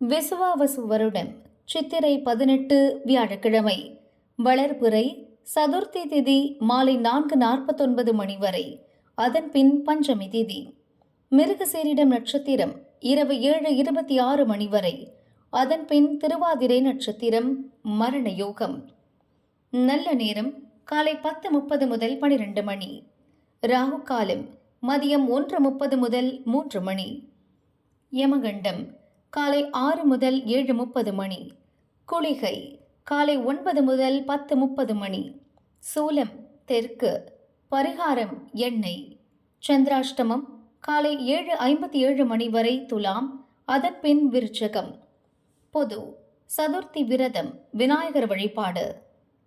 விசுவாவசு வருடம் சித்திரை பதினெட்டு வியாழக்கிழமை வளர்பிறை சதுர்த்தி திதி மாலை நான்கு நாற்பத்தொன்பது மணி வரை அதன் பின் பஞ்சமி திதி. மிருகசீரிடம் நட்சத்திரம் இரவு ஏழு இருபத்தி ஆறு மணி வரை அதன் பின் திருவாதிரை நட்சத்திரம் மரண யோகம். நல்ல நேரம் காலை பத்து முப்பது முதல் பனிரெண்டு மணி ராகு காலம் மதியம் ஒன்று முப்பது முதல் மூன்று மணி. யமகண்டம் காலை ஆறு முதல் ஏழு முப்பது மணி. குளிகை காலை ஒன்பது முதல் பத்து முப்பது மணி. சூலம் தெற்கு. பரிகாரம் எண்ணெய். சந்திராஷ்டமம் காலை ஏழு ஐம்பத்தி ஏழு மணி வரை துலாம் அதன்பின் விருச்சகம். பொது சதுர்த்தி விரதம் விநாயகர் வழிபாடு.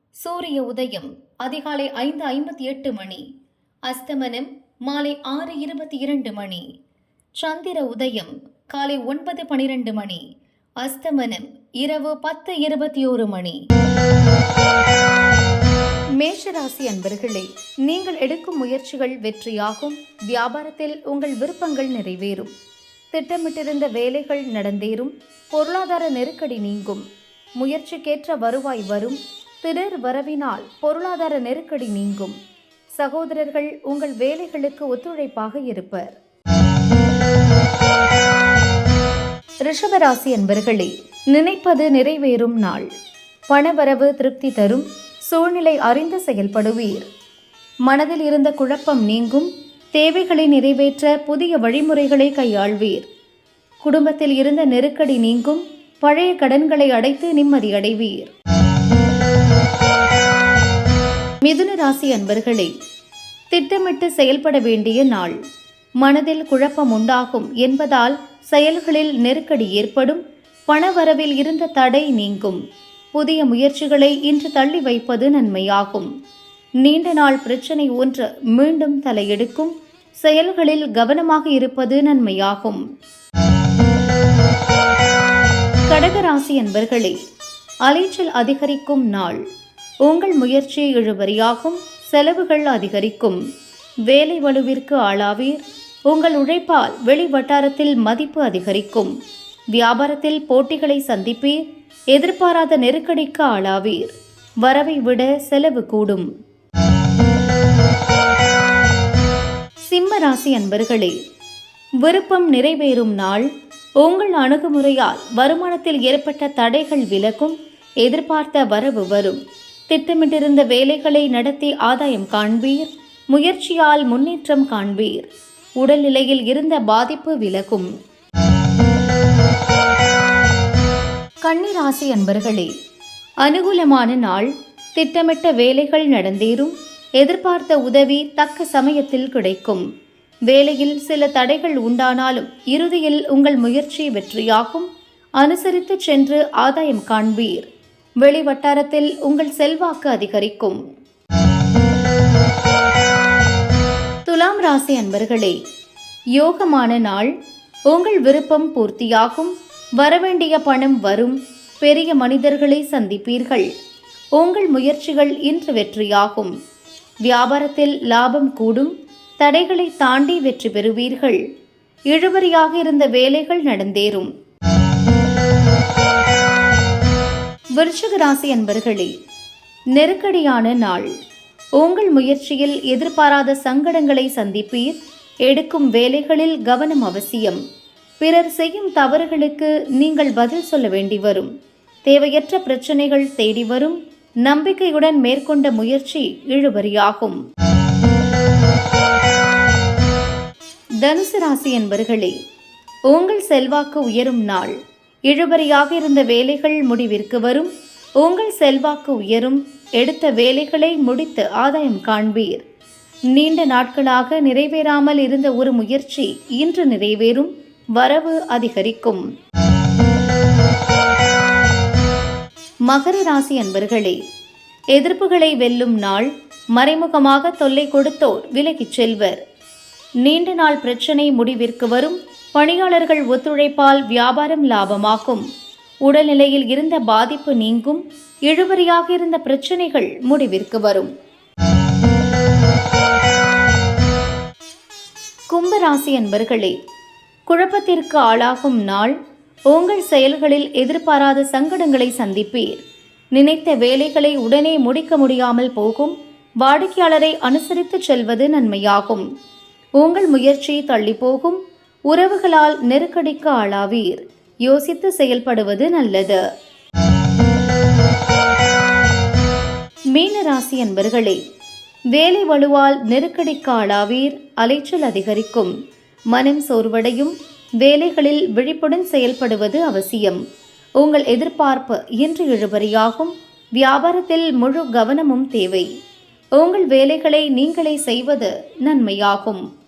சூரிய உதயம் அதிகாலை ஐந்து ஐம்பத்தி எட்டு மணி. அஸ்தமனம் மாலை ஆறு இருபத்தி இரண்டு மணி. சந்திர உதயம் காலை ஒன்பது பனிரெண்டு மணி அஸ்தமனம் இரவு பத்து இருபத்தி ஒரு மணி. மேஷராசி அன்பர்களே நீங்கள் எடுக்கும் முயற்சிகள் வெற்றியாகும் வியாபாரத்தில் உங்கள் விருப்பங்கள் நிறைவேறும். திட்டமிட்டிருந்த வேலைகள் நடந்தேறும் பொருளாதார நெருக்கடி நீங்கும். முயற்சிக்கேற்ற வருவாய் வரும் திடர் வரவினால் பொருளாதார நெருக்கடி நீங்கும். சகோதரர்கள் உங்கள் வேலைகளுக்கு ஒத்துழைப்பாக இருப்பர். ரிஷபராசி அன்பர்களே நினைப்பது நிறைவேறும் நாள். பணவரவு திருப்தி தரும் சூழ்நிலை அறிந்து செயல்படுவீர். மனதில் இருந்த குழப்பம் நீங்கும் தேவைகளை நிறைவேற்ற புதிய வழிமுறைகளை கையாள்வீர். குடும்பத்தில் இருந்த நெருக்கடி நீங்கும் பழைய கடன்களை அடைத்து நிம்மதியடைவீர் மிதுன ராசி அன்பர்களே திட்டமிட்டு செயல்பட வேண்டிய நாள். மனதில் குழப்பம் உண்டாகும் என்பதால் செயல்களில் நெருக்கடி ஏற்படும் பணவரவில் இருந்த தடை நீங்கும். புதிய முயற்சிகளை இன்று தள்ளி வைப்பது நன்மையாகும். நீண்ட நாள் பிரச்சனை ஒன்று மீண்டும் தலையெடுக்கும் செயல்களில் கவனமாக இருப்பது நன்மையாகும். கடகராசி என்பர்களே அலைச்சல் அதிகரிக்கும் நாள். உங்கள் முயற்சி இழுபறியாகும் செலவுகள் அதிகரிக்கும். வேலை வலுவிற்கு ஆளாவீர் உங்கள் உழைப்பால் வெளி வட்டாரத்தில் மதிப்பு அதிகரிக்கும். வியாபாரத்தில் போட்டிகளை சந்திப்பீர். எதிர்பாராத நெருக்கடிக்கு ஆளாவீர். வரவை விட செலவு கூடும். சிம்ம ராசி அன்பர்களே விருப்பம் நிறைவேறும் நாள். உங்கள் அணுகுமுறையால் வருமானத்தில் ஏற்பட்ட தடைகள் விலகும். எதிர்பார்த்த வரவு வரும். திட்டமிட்டிருந்த வேலைகளை நடத்தி ஆதாயம் காண்பீர். முயற்சியால் முன்னேற்றம் காண்பீர். உடல்நிலையில் இருந்த பாதிப்பு விலகும். கன்னிராசி அன்பர்களே அனுகூலமான நாள் திட்டமிட்ட வேலைகள் நடந்தேறும் எதிர்பார்த்த உதவி தக்க சமயத்தில் கிடைக்கும். வேலையில் சில தடைகள் உண்டானாலும் இறுதியில் உங்கள் முயற்சி வெற்றியாகும். அனுசரித்து சென்று ஆதாயம் காண்பீர். வெளி வட்டாரத்தில் உங்கள் செல்வாக்கு அதிகரிக்கும். துலாம் ராசி அன்பர்களே யோகமான நாள் உங்கள் விருப்பம் பூர்த்தியாகும் வரவேண்டிய பணம் வரும் பெரிய மனிதர்களை சந்திப்பீர்கள். உங்கள் முயற்சிகள் இன்று வெற்றியாகும். வியாபாரத்தில் லாபம் கூடும் தடைகளை தாண்டி வெற்றி பெறுவீர்கள். இழுபறியாக இருந்த வேலைகள் நடந்தேறும். விருச்சிக ராசி அன்பர்களே நெருக்கடியான நாள். உங்கள் முயற்சியில் எதிர்பாராத சங்கடங்களை சந்திப்பீர். எடுக்கும் வேலைகளில் கவனம் அவசியம். பிறர் செய்யும் தவறுகளுக்கு நீங்கள் பதில் சொல்ல வேண்டி வரும். தேவையற்ற பிரச்சனைகள் தேடி வரும். நம்பிக்கையுடன் மேற்கொண்ட முயற்சி இழுபறியாகும். தனுசு ராசி என்பர்களே உங்கள் செல்வாக்கு உயரும் நாள். இழுபறியாக இருந்த வேலைகள் முடிவிற்கு வரும். உங்கள் செல்வாக்கு உயரும். எடுத்த வேலைகளை முடித்து ஆதாயம் காண்பீர். நீண்ட நாட்களாக நிறைவேறாமல் இருந்த ஒரு முயற்சி இன்று நிறைவேறும் வரவு அதிகரிக்கும். மகர ராசி அன்பர்களே எதிர்ப்புகளை வெல்லும் நாள் மறைமுகமாக தொல்லை கொடுத்தோர் விலகிச் செல்வர். நீண்ட நாள் பிரச்சனை முடிவிற்கு வரும் பணியாளர்கள் ஒத்துழைப்பால் வியாபாரம் லாபமாகும். உடல்நிலையில் இருந்த பாதிப்பு நீங்கும் இழுபறியாக இருந்த பிரச்சனைகள் முடிவிற்கு வரும். கும்பராசி அன்பர்களே குழப்பத்திற்கு ஆளாகும் நாள் உங்கள் செயல்களில் எதிர்பாராத சங்கடங்களை சந்திப்பீர். நினைத்த வேலைகளை உடனே முடிக்க முடியாமல் போகும் வாடிக்கையாளரை அனுசரித்து செல்வது நன்மையாகும். உங்கள் முயற்சி தள்ளி போகும் உறவுகளால் நெருக்கடிக்கு ஆளாவீர். யோசித்து செயல்படுவது நல்லது. மீனராசி அன்பர்களே வேலை வலுவால் நெருக்கடிக்கு ஆளாவீர் அலைச்சல் அதிகரிக்கும். மனம் சோர்வடையும் வேலைகளில் விழிப்புடன் செயல்படுவது அவசியம். உங்கள் எதிர்பார்ப்பு இன்று இழுபறியாகும் வியாபாரத்தில் முழு கவனமும் தேவை. உங்கள் வேலைகளை நீங்களே செய்வது நன்மையாகும்.